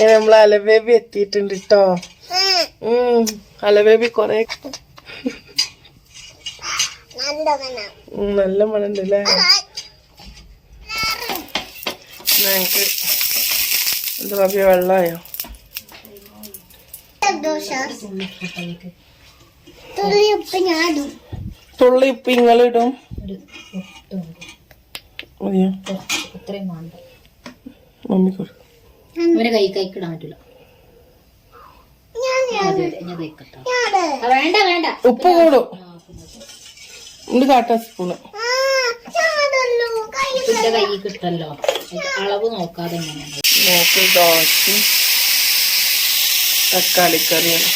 നമ്മൾ അലബേബി എത്തിയിട്ടുണ്ട് കേട്ടോ അലബേബി കൊറേ നല്ല മണുണ്ട് അല്ലേ ഞങ്ങക്ക് എന്താ പറയാ വെള്ളമായോ തുള്ളി ഉപ്പ് ഇങ്ങളിടും മമ്മി കൊടുക്കും. ഇവരെ കൈ കൈക്കിടാൻ പറ്റില്ല അതെ, അതെ, ഞാൻ വേണ്ട വേണ്ട. ഉപ്പ് കൂടും. ഇത് കാട്ടാ സ്പൂണ്. എന്റെ കൈ കിട്ടല്ലോ. അളവ് നോക്കാതെ നോക്ക് ദോശ തക്കാളിക്കറിയാണ്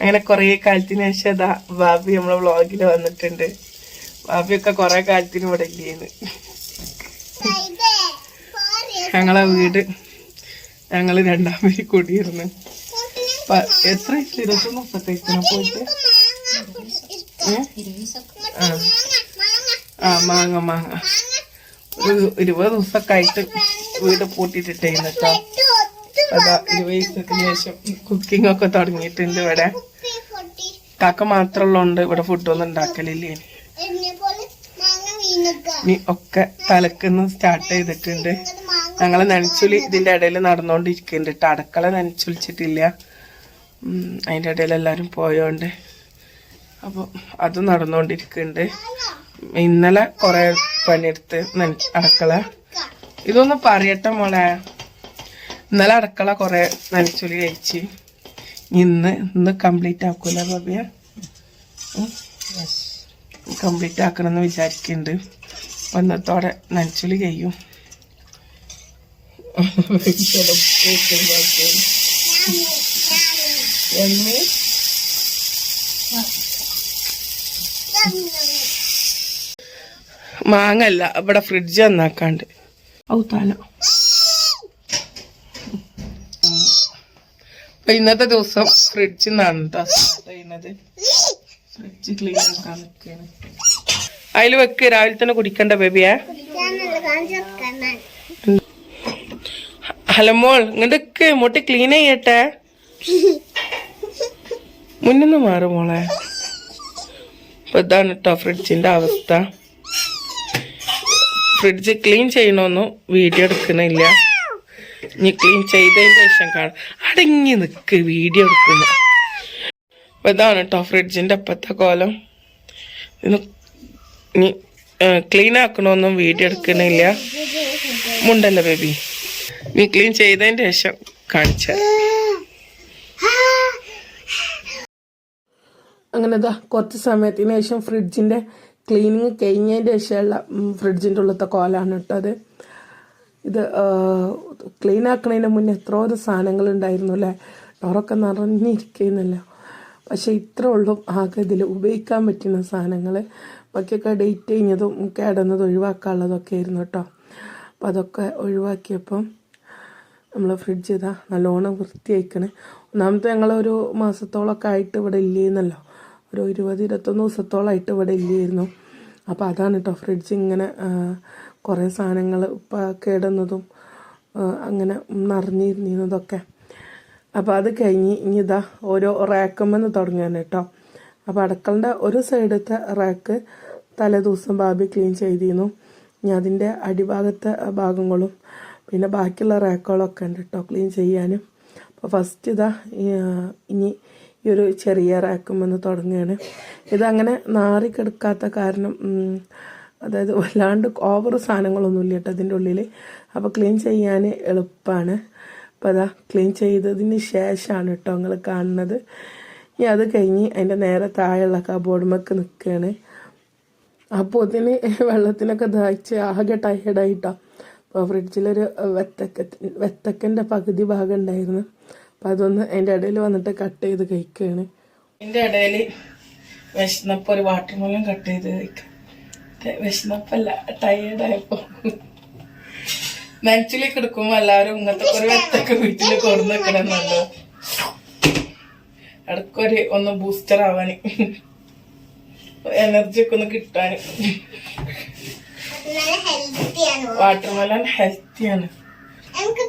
അങ്ങനെ കുറേ കാലത്തിന് ശേഷം അതാ ബാബി നമ്മളെ വ്ളോഗിൽ വന്നിട്ടുണ്ട്. ബാബിയൊക്കെ കുറേ കാലത്തിന് ഇവിടെ ഇല്ലേന്ന്. ഞങ്ങളെ വീട് ഞങ്ങൾ രണ്ടാം പേര് കൂടിയിരുന്നു. എത്ര ഇരുപത്തൊന്ന് മുപ്പത്തേക്കിനാ പോയിട്ട്? ആ. മാങ്ങ മാങ്ങ. ഒരു ഇരുപത് ദിവസമൊക്കെ ആയിട്ട് വീട് പൂട്ടിട്ടിട്ടേന്ന് കേട്ടോ അതാ ഇരുപത് ദിവസത്തിന് ശേഷം കുക്കിംഗ് ഒക്കെ തുടങ്ങിയിട്ടുണ്ട് ഇവിടെ. കാക്ക മാത്രമുള്ളതുകൊണ്ട് ഇവിടെ ഫുഡൊന്നും ഉണ്ടാക്കലില്ലേ? ഇനി ഒക്കെ തലക്കുന്ന് സ്റ്റാർട്ട് ചെയ്തിട്ടുണ്ട്. ഞങ്ങൾ നനച്ചുലി ഇതിന്റെ ഇടയിൽ നടന്നുകൊണ്ടിരിക്കുന്നുണ്ട് കേട്ടോ അടുക്കള നനച്ചുലിച്ചിട്ടില്ല അതിന്റെ ഇടയിൽ എല്ലാരും പോയോണ്ട്. അപ്പോൾ അത് നടന്നുകൊണ്ടിരിക്കുന്നുണ്ട് ഇന്നലെ കുറേ പണിയെടുത്ത് നനച്ച് അടുക്കള. ഇതൊന്ന് പറയട്ടെ മോളെ. ഇന്നലെ അടുക്കള കുറേ നനച്ചുലി കഴിച്ച്. ഇന്ന് ഇന്ന് കംപ്ലീറ്റ് ആക്കൂല ബാബിയ കംപ്ലീറ്റ് ആക്കണമെന്ന് വിചാരിക്കുന്നുണ്ട് വന്നത്തോടെ നനച്ചുലി കഴിയും. എമ്മി മാങ്ങല്ല ഇവിടെ ഫ്രിഡ്ജ് നന്നാക്കാണ്ട്. ഔത്താല. അപ്പൊ ഇന്നത്തെ ദിവസം ഫ്രിഡ്ജ് നിന്നാണ് കേട്ടോ ചെയ്യുന്നത്. ഫ്രിഡ്ജ് ക്ലീൻ ആക്കാൻ നിൽക്കുകയാണ് അതിൽ വെക്ക് രാവിലെ തന്നെ കുടിക്കണ്ട ബേബിയെ ഹലോ മോൾ ഇങ്ങോട്ട് മുട്ടി ക്ലീൻ ചെയ്യട്ടെ? മുന്നിന്ന് മാറും മോളെ. ഇപ്പൊ ഇതാണ് കേട്ടോ ഫ്രിഡ്ജിന്റെ അവസ്ഥ. ഫ്രിഡ്ജ് ക്ലീൻ ചെയ്യണമെന്നും വീഡിയോ എടുക്കണില്ല. ഇനി ക്ലീൻ ചെയ്തതിന് ശേഷം കാണാം. അടങ്ങി നിക്ക് വീഡിയോ എടുക്കുന്നു. ഇപ്പൊ ഇതാണ് കേട്ടോ ഫ്രിഡ്ജിന്റെ അപ്പത്തെ കോലം. ഇനി ക്ലീൻ ആക്കണമെന്നും വീഡിയോ എടുക്കണില്ല. മുണ്ടല്ലോ ബേബി നീ ക്ലീൻ ചെയ്തതിന് ശേഷം കാണിച്ച. അങ്ങനെ ഇതാ കുറച്ച് സമയത്തിന് ശേഷം ഫ്രിഡ്ജിന്റെ ക്ലീനിങ് കഴിഞ്ഞതിന് ശേഷമുള്ള ഫ്രിഡ്ജിന്റെ ഉള്ളത്തെ കോലാണ് ഇട്ടത്. ഇത് ക്ലീൻ ആക്കണതിന് മുന്നേ എത്രയോ സാധനങ്ങൾ ഉണ്ടായിരുന്നു അല്ലേ? ഡോറൊക്കെ നിറഞ്ഞിരിക്കുന്നല്ലോ. പക്ഷെ ഇത്ര ഉള്ളൂ ആകെ ഇതിൽ ഉപയോഗിക്കാൻ പറ്റുന്ന സാധനങ്ങൾ ബാക്കിയൊക്കെ ഡേറ്റ് കഴിഞ്ഞതും കേടുന്നതും ഒഴിവാക്കാനുള്ളതൊക്കെ ആയിരുന്നു കേട്ടോ. അപ്പം അതൊക്കെ ഒഴിവാക്കിയപ്പം നമ്മൾ ഫ്രിഡ്ജ് ഇതാ നല്ലോണം വൃത്തിയായിക്കണേ. ഒന്നാമത്തെ ഒരു മാസത്തോളമൊക്കെ ആയിട്ട് ഇവിടെ ഇല്ലേന്നല്ലോ. ഒരു ഇരുപത് ഇരുപത്തൊന്ന് ദിവസത്തോളമായിട്ട് ഇവിടെ ഇല്ലായിരുന്നു. അപ്പോൾ അതാണ് കേട്ടോ ഫ്രിഡ്ജ് ഇങ്ങനെ കുറേ സാധനങ്ങൾ കേടുന്നതും അങ്ങനെ നിറഞ്ഞിരുന്നതൊക്കെ അപ്പോൾ അത് കഴിഞ്ഞ് ഇനി ഇതാ ഓരോ റാക്കുമെന്ന് തുടങ്ങാൻ കേട്ടോ അപ്പോൾ അടുക്കളന്റെ ഒരു സൈഡത്തെ റാക്ക് തലേ ദിവസം ബാബി ക്ലീൻ ചെയ്തിരുന്നു. ഇനി അതിന്റെ അടിഭാഗത്തെ ഭാഗങ്ങളും പിന്നെ ബാക്കിയുള്ള റാക്കുകളൊക്കെ ഉണ്ട് കേട്ടോ ക്ലീൻ ചെയ്യാനും. അപ്പോൾ ഫസ്റ്റ് ഇതാ ഇനി ഈ ഒരു ചെറിയ റാക്കും വന്ന് തുടങ്ങുകയാണ് ഇതങ്ങനെ നാറിക്കെടുക്കാത്ത കാരണം അതായത് വല്ലാണ്ട് ഓവർ സാധനങ്ങളൊന്നും ഇല്ല കേട്ടോ അതിന്റെ ഉള്ളിൽ അപ്പോൾ ക്ലീൻ ചെയ്യാൻ എളുപ്പമാണ് അപ്പോൾ അതാ ക്ലീൻ ചെയ്തതിന് ശേഷമാണ് കേട്ടോ നിങ്ങൾ കാണുന്നത്. ഇനി അത് കഴിഞ്ഞ് അതിന്റെ നേരെ താഴെയുള്ള കബോർഡുമൊക്കെ നിൽക്കുകയാണ് അപ്പോൾ അതിന് വെള്ളത്തിനൊക്കെ ദാഹിച്ച് ആകെ ടയേർഡായിട്ടോ അപ്പോൾ ഫ്രിഡ്ജിലൊരു വെത്തക്ക വെത്തക്കന്റെ പകുതി ഭാഗം ഉണ്ടായിരുന്നു അപ്പോൾ അതൊന്ന് അതിന്റെ ഇടയിൽ വന്നിട്ട് കട്ട് ചെയ്ത് കഴിക്കുകയാണ് അതിന്റെ ഇടയിൽ വിശന്നപ്പോൾ ഒരു വാട്ടർ മെലൺ കട്ട് ചെയ്ത് കഴിക്കാം വിശന്നപ്പല്ല ടയേർഡായപ്പോൾ നനച്ചിലേക്ക് കിടക്കുമ്പോൾ എല്ലാവരും ഇങ്ങനത്തെ ഒരു വെത്തൊക്കെ വീട്ടിൽ കൊടുന്ന് വെക്കണമെന്നല്ലോ ഇടയ്ക്കൊരു ഒന്ന് ബൂസ്റ്റർ ആവാൻ എനർജി ഒക്കെ ഒന്ന് കിട്ടാൻ വാട്ടർമെലൺ ഹെൽത്തി ആണ്.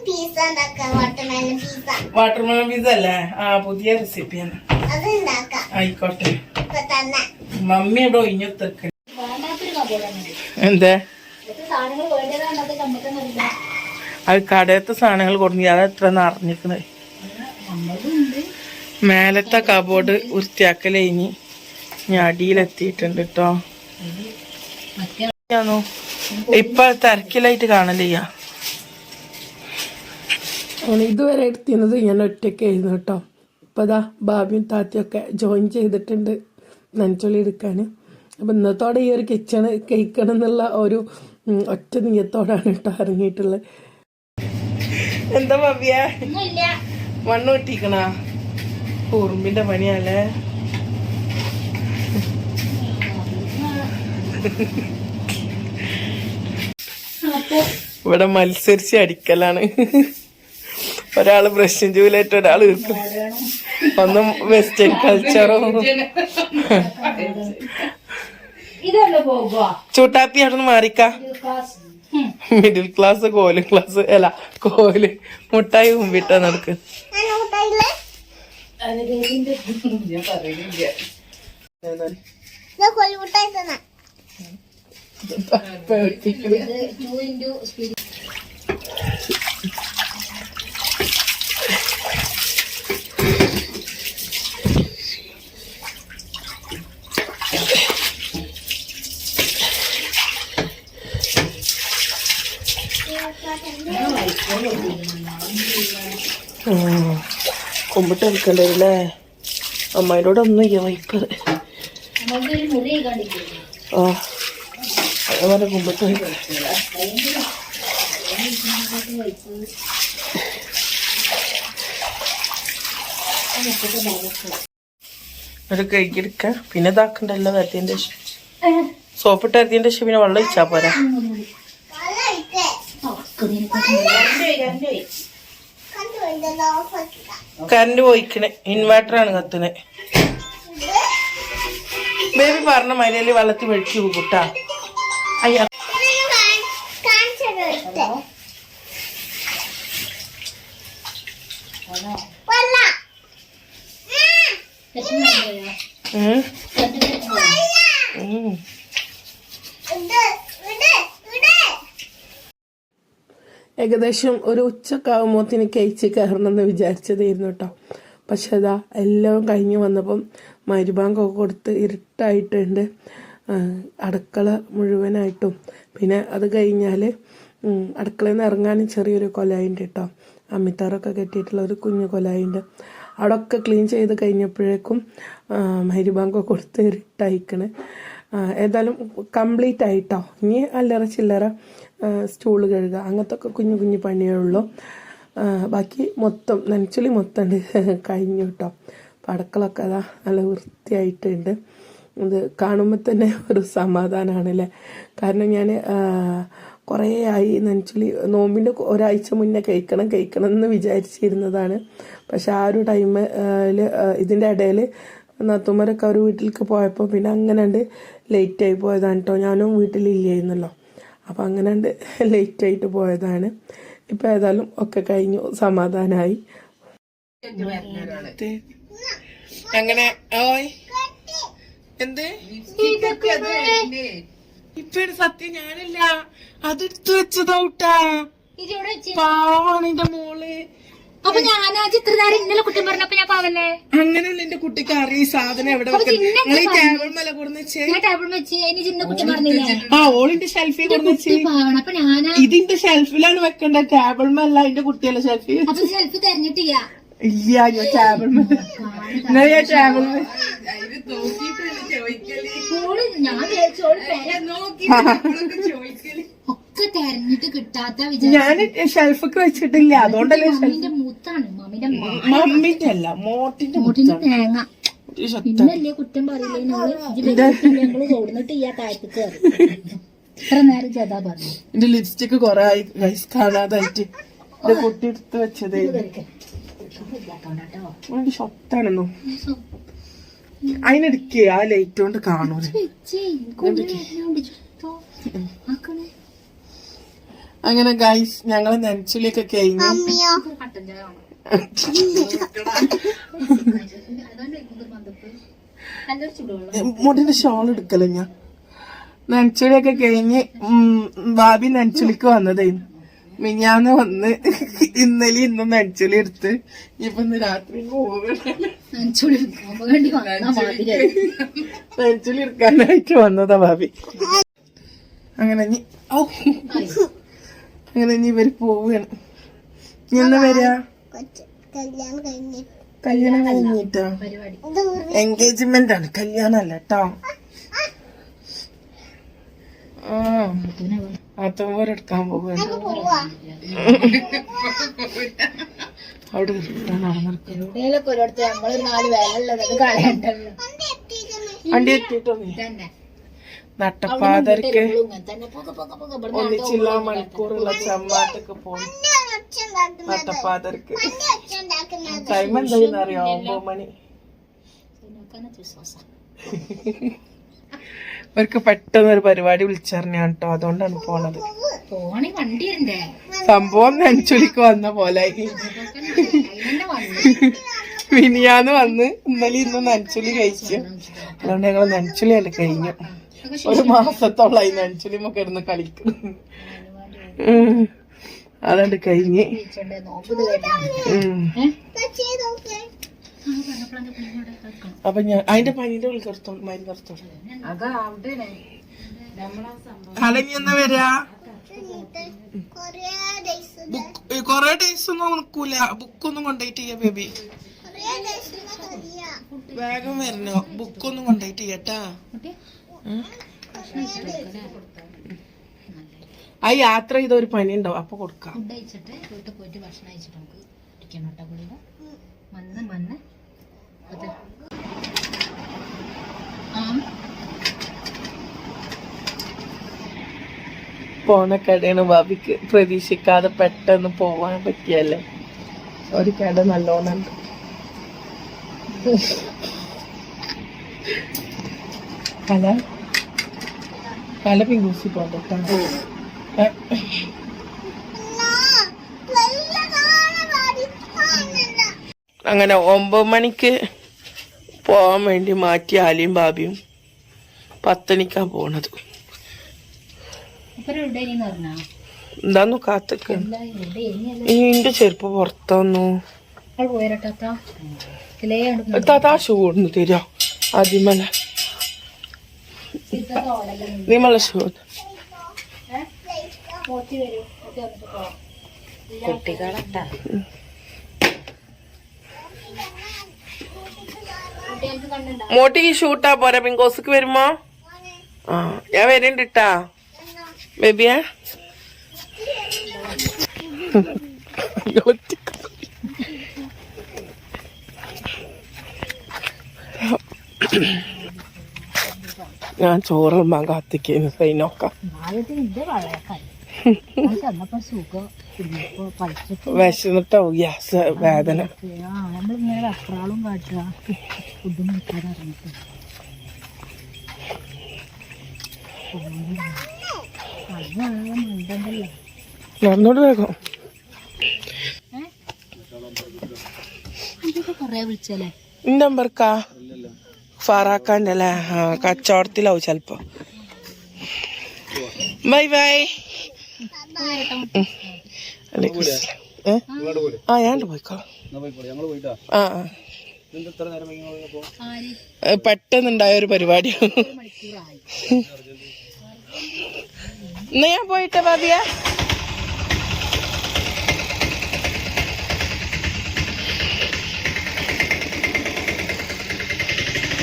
പിസ്സ ഉണ്ടാക്കാം വാട്ടർമെലൻ പിസ്സ വാട്ടർമെലൺ പിസ്സ അല്ലേ? ആ പുതിയ റെസിപ്പി ആണ്. ഉണ്ടാക്കാം. ആയിക്കോട്ടെ. മമ്മി ഇവിടെ കബോർഡാണ് എന്തേ? അത് കടയത്തെ സാധനങ്ങൾ കൊടുങ്ങി. അത് എത്ര നിറഞ്ഞിരിക്കുന്നത് മേലത്തെ കബോർഡ് വൃത്തിയാക്കലേ ഇനി ഇനി അടിയിലെത്തിയിട്ടുണ്ട് കേട്ടോ ഞാനോ ഇപ്പൊ തിരക്കിലായിട്ട് കാണലില്ല. ഇതുവരെ എടുത്തിരുന്നത് ഞാൻ ഒറ്റയ്ക്കായിരുന്നു കേട്ടോ. ഇപ്പൊ ദാ ബാബിയും താത്തയൊക്കെ ജോയിൻ ചെയ്തിട്ടുണ്ട് നനച്ചൊളി എടുക്കാൻ അപ്പൊ ഇന്നത്തോടെ ഈ ഒരു കിച്ചണ് കഴിക്കണം എന്നുള്ള ഒരു ഒറ്റ നീയത്തോടാണ് കേട്ടോ ഇറങ്ങിയിട്ടുള്ളത് എന്താ ബാബിയ മണ്ണ് വെട്ടിക്കണ? ഉറുമ്പിന്റെ പണിയല്ലേ? അപ്പൊ ഇവിടെ മത്സരിച്ച് അടിക്കലാണ്. ഒരാൾ പ്രശ്നം ചൂലായിട്ട് ഒരാൾ ഒന്നും ഒന്ന് വെസ്റ്റേൺ കൾച്ചറോ ചൂട്ടാപ്പി അവിടെ നിന്ന് മാറിക്ക മിഡിൽ ക്ലാസ് കോൽ ക്ലാസ് അല്ല കോൽ. മുട്ടായി ഉമ്പിട്ട നടക്ക്. ഞാൻ ഊട്ടായില്ലേ തന്നെ ടു ഇന്റു സ്പീഡ് കുമ്പിട്ട് എടുക്കണ്ടല്ലേ അമ്മയോട് ഒന്നും ഇല്ല വൈപ്പർ മുറി കണ്ടിട്ടില്ല? ആ. കുമ്പിട്ട് വയ്ക്കാം ഒരു കഴുകിയെടുക്ക പിന്നെ ഇതാക്കണ്ടല്ലോ വരത്തിന്റെ സോപ്പിട്ട് അതിന്റെ വരത്തിന്റെ ശേഷം പിന്നെ വെള്ളം ഒഴിച്ചാ പോരാ. കറണ്ട് പോയിക്കണേ. ഇൻവേർട്ടറാണ് കത്തുന്നത്. ബേബി പറഞ്ഞ മര്യാദ വെള്ളത്തിൽ വെളിച്ചു കൂട്ടാ. ഏകദേശം ഒരു ഉച്ചക്കാവുമ്പോത്തിന് കഴിച്ച് കയറണമെന്ന് വിചാരിച്ചതായിരുന്നു കേട്ടോ. പക്ഷെ അതാ എല്ലാം കഴിഞ്ഞ് വന്നപ്പം മരുബാങ്കൊക്കെ കൊടുത്ത് ഇരുട്ടായിട്ടുണ്ട്. അടുക്കള മുഴുവനായിട്ടും. പിന്നെ അത് കഴിഞ്ഞാൽ അടുക്കളയിൽ നിന്ന് ഇറങ്ങാനും ചെറിയൊരു കൊലായുണ്ട് കേട്ടോ അമ്മിത്താറൊക്കെ കെട്ടിയിട്ടുള്ള ഒരു കുഞ്ഞു കൊലായുണ്ട്. അവിടെ ഒക്കെ ക്ലീൻ ചെയ്ത് കഴിഞ്ഞപ്പോഴേക്കും മരുബാങ്കൊക്കെ കൊടുത്ത് ഇരുട്ടയക്കണ് ഏതായാലും കംപ്ലീറ്റ് ആയിട്ടോ. ഇനി അല്ലറ ചില്ലറ സ്റ്റൂൾ കഴുകുക അങ്ങനത്തെ ഒക്കെ കുഞ്ഞു കുഞ്ഞു പണിയേ ഉള്ളൂ. ബാക്കി മൊത്തം നനച്ചുള്ളി മൊത്തം ഉണ്ട് കഴിഞ്ഞു കേട്ടോ അപ്പം അതാ നല്ല വൃത്തിയായിട്ടുണ്ട്. ഇത് കാണുമ്പോൾ തന്നെ ഒരു സമാധാനമാണല്ലേ കാരണം ഞാൻ കുറേ ആയി നനച്ചുള്ളി നോമ്പിന്റെ ഒരാഴ്ച മുന്നേ കഴിക്കണം കഴിക്കണം എന്ന് വിചാരിച്ചിരുന്നതാണ്. പക്ഷെ ആ ഒരു ടൈമിൽ ഇതിന്റെ ഇടയിൽ നത്തുമാരൊക്കെ ഒരു വീട്ടിലേക്ക് പോയപ്പോൾ പിന്നെ അങ്ങനെ ഉണ്ട് ആയി പോയതാണ് കേട്ടോ ഞാനും വീട്ടിലില്ലായിരുന്നല്ലോ. അപ്പോൾ അങ്ങനെ ഉണ്ട് ലേറ്റായിട്ട് പോയതാണ്. ഇപ്പം ഏതായാലും ഒക്കെ കഴിഞ്ഞു സമാധാനമായി അങ്ങനെ ഓയ്. എന്ത്? ഇപ്പൊ സത്യം ഞാനില്ല. അതെടുത്തു വെച്ചതൗട്ടാ പാവാണ് എന്റെ മോൾ. അപ്പൊ ഞാൻ ആ ചിത്രധാരൻ ഇന്നലെ കുറ്റം പറഞ്ഞപ്പോ ഞാൻ പാവല്ലേ? അങ്ങനെയല്ല എന്റെ കുട്ടിക്ക് അറിയ സാധനം എവിടെ ആ ഓളിന്റെ ഷെൽഫിൽ കൊടുന്ന് അപ്പൊ ഞാനാ ഇതിന്റെ ഷെൽഫിലാണ് വെക്കണ്ട? ടേബിൾ മല്ല എന്റെ കുട്ടിയല്ല ഷെൽഫി അപ്പൊ ഷെൽഫ് തെരഞ്ഞിട്ടില്ല. ഇല്ല ഞാൻ ടേബിൾ ടേബിൾ ഞാൻ ഒക്കെ തെരഞ്ഞിട്ട് കിട്ടാത്ത ഞാൻ ഷെൽഫൊക്കെ വെച്ചിട്ടില്ല. അതുകൊണ്ടല്ലേ മമ്മിന്റെ മൂത്താണ്. മമ്മിന്റെ മമ്മിന്റെ അല്ല മോട്ടിന്റെ മോട്ടിന്റെ തേങ്ങ. പിന്നല്ലേ കുറ്റം പറയില്ലേ? ഞങ്ങൾ ചോടുന്നിട്ട് ഈ ആ താഴത്ത് കയറി ഇത്ര നേരം ജതാ പറഞ്ഞു. എന്റെ ലിപ്സ്റ്റിക് കൊറേ കാണാതായിട്ട്. എന്റെ കുട്ടി എടുത്ത് വെച്ചതേ. ഷൊത്താണെന്നോ അതിനെടുക്കേ ആ ലൈറ്റ് കൊണ്ട് കാണൂല? അങ്ങനെ ഗൈസ് ഞങ്ങൾ നനച്ചുള്ളിയൊക്കെ കഴിഞ്ഞു മുടിന്റെ ഷോൾ എടുക്കല ഞാൻ? നനച്ചുളിയൊക്കെ കഴിഞ്ഞ് ബാബി ഭാബി വന്നതായിരുന്നു വന്നതേ മിഞ്ഞാന്ന് വന്ന് ഇന്നലെ ഇന്നും നനച്ചുളി എടുത്ത് ഇപ്പൊ ഇന്ന് രാത്രി നനച്ചുളി എടുക്കാനായിട്ട് വന്നതാ ഭാവി. അങ്ങനെ. അങ്ങനെ ഇനി ഇവർ പോവുകയാണ് എന്നാ വരാ? കല്യാണം കഴിഞ്ഞ് കല്യാണം കഴിഞ്ഞിട്ടാ എൻഗേജ്മെന്റ് ആണ്. കല്യാണം അല്ല കേട്ടോ ആ. അവിടെ നടന്നിരിക്കുന്നത്. അത് കളയണ്ടല്ലോ. വണ്ടി എത്തിക്കുന്നു വണ്ടി എത്തിയിട്ടോ നീ തന്നെ. നട്ടപ്പാതർക്ക് ഒന്നിച്ചില്ല മണിക്കൂറുള്ള ചമ്മാട്ടൊക്കെ പോകും നട്ടപ്പാതർക്ക് ടൈം എന്തായെന്ന് അറിയോ? ഒമ്പത് മണി. ഇവർക്ക് പെട്ടെന്ന് ഒരു പരിപാടി വിളിച്ചറിഞ്ഞാ കേട്ടോ അതുകൊണ്ടാണ് പോണത്. സംഭവം നെഞ്ചുലിക്ക് വന്ന പോലെ. മിനിയാന്ന് വന്ന് ഇന്നലെ ഇന്ന് നനച്ചുലി കഴിച്ചു. അതുകൊണ്ട് ഞങ്ങൾ നനച്ചുലി അല്ല കഴിഞ്ഞു. ഒരു മാസത്തോളായി നനച്ചുലിമൊക്കെ ഇരുന്ന് കളിക്കും. അതുകൊണ്ട് കഴിഞ്ഞ്. ഉം. അപ്പൊ ഞാൻ അതിന്റെ പനിന്റെ ഉള്ളിൽ കറുത്തോളൂ മരുന്ന് എന്നാ വരാ? കൊറേ ഡേയ്സ് ഒന്നും നിൽക്കൂല ബുക്കൊന്നും കൊണ്ടുപോയിട്ട് ചെയ്യാ ബേബി വേഗം വരണോ? ബുക്കൊന്നും കൊണ്ടുപോയിട്ട് ചെയ്യട്ടാ ആ യാത്ര ചെയ്ത ഒരു പനി ഉണ്ടാവും അപ്പൊ കൊടുക്കാം. ഫുഡ് കഴിച്ചിട്ട് വീട്ടിൽ പോയിട്ട് ഭക്ഷണം കഴിച്ചിട്ട് നമുക്ക് ഇരിക്കണം കേട്ടോ ഗുളിക മന്ന് മന്ന്. അത് ആ പോണ കടയാണ് ബാബിക്ക് പ്രതീക്ഷിക്കാതെ പെട്ടെന്ന് പോവാൻ പറ്റിയല്ലേ? ഒരു കട നല്ലോണുണ്ട്. കല. കല പിങ്കൂസി പോകട്ടോ അങ്ങനെ ഒമ്പത് മണിക്ക് പോവാൻ വേണ്ടി മാറ്റി ആലിയും ബാബിയും പത്തണിക്കാൻ പോണത്. എന്താന്നു കാത്തക്ക. ഇന്റെ ചെരുപ്പ് പുറത്തന്നു? ഉണ്ട് താത്താ. ഷൂ കൊണ്ടു തരോ അതിമല നിമല ഷൂ പോത്തി മോട്ടിക്ക് ഷൂട്ടാ പോരാ പിങ്കോസ്ക്ക് വരുമോ ആ ഞാൻ വരുന്നുണ്ട് ട്ടാ ബേബിയാ? ഞാൻ ചോറുമ്പാൻ കാത്തിക്കുന്നു സൈനൊക്കെ. എന്റെ വിശന്നിട്ടാവും ഗ്യാസ് വേദന. നമ്മളിങ്ങനെ വെപ്രാളും കാട്ടുക. ഫുഡും നിൽക്കാതെ ഇറങ്ങിട്ട്. അത് മണ്ടണ്ടല്ലോ നടന്നോട് വേഗം നമ്പർക്കാ? ഫാറാക്കാന്റെ അല്ലേ? കച്ചവടത്തിലാവും ചെലപ്പോ. Bye bye? ആ ഞാൻ പോയിക്കോളാം. ആ ആ. പെട്ടെന്നുണ്ടായ ഒരു പരിപാടി എന്നാ ഞാൻ പോയിട്ട ബാബിയ?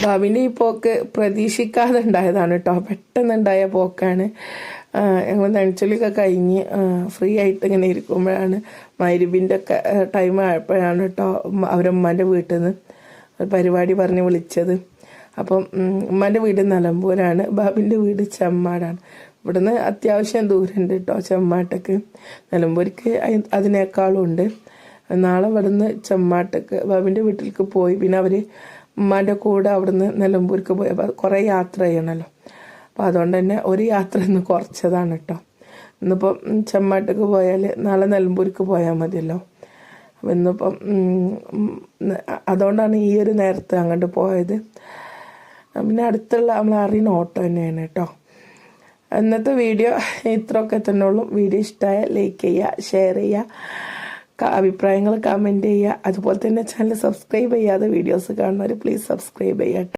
ബാബിന്റെ ഈ പോക്ക് പ്രതീക്ഷിക്കാതെ ഉണ്ടായതാണ് കേട്ടോ. പെട്ടെന്നുണ്ടായ പോക്കാണ്. ഞങ്ങൾ നനച്ചൊലിയൊക്കെ കഴിഞ്ഞ് ഫ്രീ ആയിട്ട് ഇങ്ങനെ ഇരിക്കുമ്പോഴാണ് മൈരുബിന്റെ ഒക്കെ ടൈം ആയപ്പോഴാണ് കേട്ടോ അവരമ്മേന്റെ വീട്ടിൽ നിന്ന് ഒരു പരിപാടി പറഞ്ഞ് വിളിച്ചത്. അപ്പം ഉമ്മാന്റെ വീട് നിലമ്പൂരാണ്. ബാബിന്റെ വീട് ചെമ്മാടാണ്. ഇവിടുന്ന് അത്യാവശ്യം ദൂരമുണ്ട് കേട്ടോ ചെമ്മാട്ടക്ക്. നിലമ്പൂർക്ക് അതിനേക്കാളും ഉണ്ട്. നാളെ ഇവിടുന്ന് ചെമ്മാട്ടക്ക് ബാബിന്റെ വീട്ടിലേക്ക് പോയി. പിന്നെ അവർ ഉമ്മാന്റെ കൂടെ അവിടുന്ന് നിലമ്പൂർക്ക് പോയി. അപ്പോൾ കുറേ യാത്ര ചെയ്യണമല്ലോ അപ്പോൾ അതുകൊണ്ട് തന്നെ ഒരു യാത്ര ഇന്ന് കുറച്ചതാണ് കേട്ടോ ഇന്നിപ്പോൾ ചെമ്മാട്ടക്ക് പോയാൽ നാളെ നിലമ്പൂർക്ക് പോയാൽ മതിയല്ലോ. അപ്പം ഇന്നിപ്പം അതുകൊണ്ടാണ് ഈ ഒരു നേരത്തെ അങ്ങോട്ട് പോയത്. പിന്നെ അടുത്തുള്ള നമ്മൾ അറിയുന്ന ഓട്ടോ തന്നെയാണ് കേട്ടോ ഇന്നത്തെ വീഡിയോ ഇത്രയൊക്കെ തന്നെ ഉള്ളൂ. വീഡിയോ ഇഷ്ടമായ ലൈക്ക് ചെയ്യുക ഷെയർ ചെയ്യുക അഭിപ്രായങ്ങൾ കമന്റ് ചെയ്യുക. അതുപോലെ തന്നെ ചാനൽ സബ്സ്ക്രൈബ് ചെയ്യാതെ വീഡിയോസ് കാണുന്നവർ പ്ലീസ് സബ്സ്ക്രൈബ് ചെയ്യുക